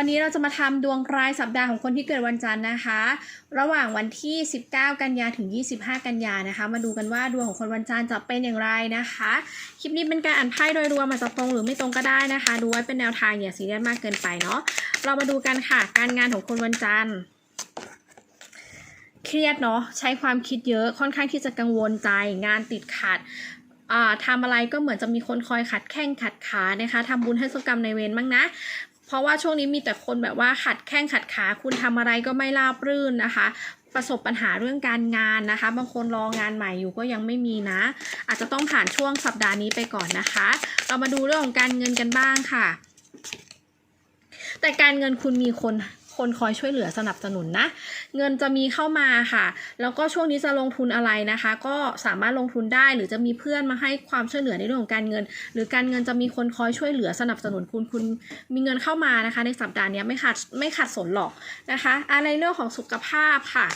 ันนี้เราจะมาทำดวงรายสัปดาห์ของคนที่เกิดวันจันทร์นะคะ ระหว่างวันที่ 19 กันยาถึง 25 กันยานะคะ มาดูกันว่าดวงของคนวันจันทร์จะเป็นอย่างไรนะคะ คลิปนี้เป็นการอ่านไพ่โดยรวมอาจจะตรงหรือไม่ตรงก็ได้นะคะ ดูไว้เป็นแนวทางอย่าซีเรียสมากเกินไปเนาะ เรามาดูกันค่ะ การงานของคนวันจันทร์เครียดเนาะใช้ความคิดเยอะค่อนข้างที่จะกังวลใจงานติดขัดอ่าทำอะไรก็เหมือนจะมีคนคอยขัดแข้งขัดขานะคะทำบุญให้สกรรมในเวรบ้างนะ เพราะว่าช่วงนี้มีแต่คนแบบว่าขัดแข้งขัดขาคุณทำอะไรก็ไม่ราบรื่นนะคะ ประสบปัญหาเรื่องการงานนะคะ บางคนรองานใหม่อยู่ก็ยังไม่มีนะ อาจจะต้องผ่านช่วงสัปดาห์นี้ไปก่อนนะคะ เรามาดูเรื่องของการเงินกันบ้างค่ะแต่การเงินคุณมีคน คนคอยช่วยเหลือสนับสนุนนะ เงินจะมีเข้ามาค่ะ แล้วก็ช่วงนี้จะลงทุนอะไรนะคะ ก็สามารถลงทุนได้หรือจะมีเพื่อนมาให้ความช่วยเหลือในเรื่องของการเงิน หรือการเงินจะมีคนคอยช่วยเหลือสนับสนุนคุณคุณมีเงินเข้ามานะคะ ในสัปดาห์นี้ไม่ขาดไม่ขาดสนหรอกนะคะ อะไรเรื่องของสุขภาพค่ะ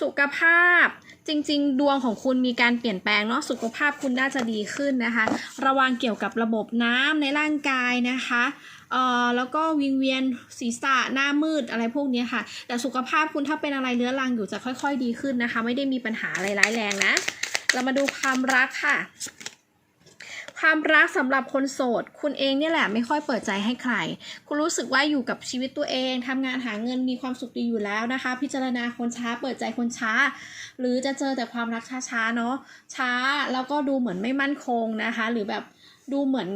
สุขภาพ จริง ๆ ดวงของคุณมีการเปลี่ยนแปลงเนาะสุขภาพคุณน่าจะดีขึ้นนะคะ ระวังเกี่ยวกับระบบน้ำในร่างกายนะคะเอ่อแล้วก็วิงเวียนศีรษะหน้ามืดอะไรพวกนี้ค่ะ แต่สุขภาพคุณถ้าเป็นอะไรเรื้อรังอยู่จะค่อย ๆ ดีขึ้นนะคะ ไม่ได้มีปัญหาอะไรร้ายแรงนะ เรามาดูความรักค่ะ ความรักสำหรับคนโสด คุณเองเนี่ยแหละไม่ค่อยเปิดใจให้ใคร คุณรู้สึกว่าอยู่กับชีวิตตัวเองทำงานหาเงินมีความสุขดีอยู่แล้วนะคะ พิจารณาคนช้าเปิดใจคนช้า หรือจะเจอแต่ความรักช้าๆเนาะช้าแล้วก็ดูเหมือนไม่มั่นคงนะคะ หรือแบบดูเหมือน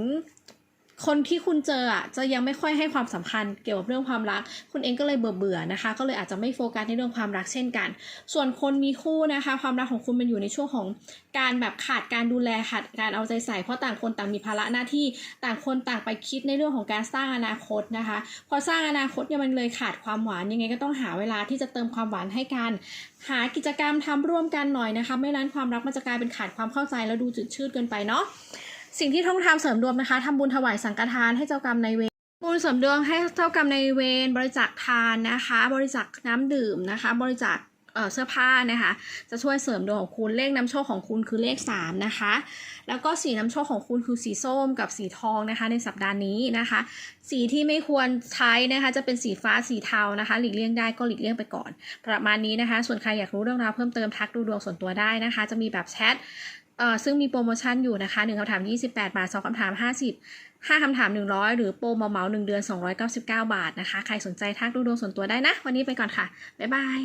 คนที่คุณเจออะจะยังไม่ค่อยให้ความสำคัญเกี่ยวกับเรื่องความรัก คุณเองก็เลยเบื่อเบื่อๆนะคะ ก็เลยอาจจะไม่โฟกัสในเรื่องความรักเช่นกัน ส่วนคนมีคู่นะคะ ความรักของคุณมันอยู่ในช่วงของการแบบขาดการดูแลขาดการเอาใจใส่เพราะต่างคนต่างมีภาระหน้าที่ต่างคนต่างไปคิดในเรื่องของการสร้างอนาคตนะคะ พอสร้างอนาคตเนี่ยมันเลยขาดความหวานยังไงก็ต้องหาเวลาที่จะเติมความหวานให้กันหากิจกรรมทำร่วมกันหน่อยนะคะ ไม่นั้นความรักมันจะกลายเป็นขาดความเข้าใจแล้วดูจืดชืดเกินไปเนาะ สิ่งที่ต้องทำเสริมดวงนะคะทำบุญถวายสังฆทานให้เจ้ากรรมนายเวรบุญเสริมดวงให้เจ้ากรรมนายเวรบริจาคทานนะคะ บริจาคน้ำดื่มนะคะ บริจาคเสื้อผ้านะคะ จะช่วยเสริมดวงของคุณเลขนำโชคของคุณคือเลข 3 นะคะ แล้วก็สีน้ำโชคของคุณคือสีส้มกับสีทองนะคะ ในสัปดาห์นี้นะคะ สีที่ไม่ควรใช้นะคะ จะเป็นสีฟ้าสีเทานะคะ หลีกเลี่ยงได้ก็หลีกเลี่ยงไปก่อน ประมาณนี้นะคะ ส่วนใครอยากรู้เรื่องราวเพิ่มเติมทักดูดวงส่วนตัวได้นะคะ จะมีแบบแชท ซึ่งมีโปรโมชั่นอยู่นะคะ 1คำถาม 28 บาท 2คำถาม 50 5คำถาม 100 หรือโปรเมาเหมา1เดือน 299 บาทนะคะ ใครสนใจทักดูดวงส่วนตัวได้นะ วันนี้ไปก่อนค่ะ บ๊ายบาย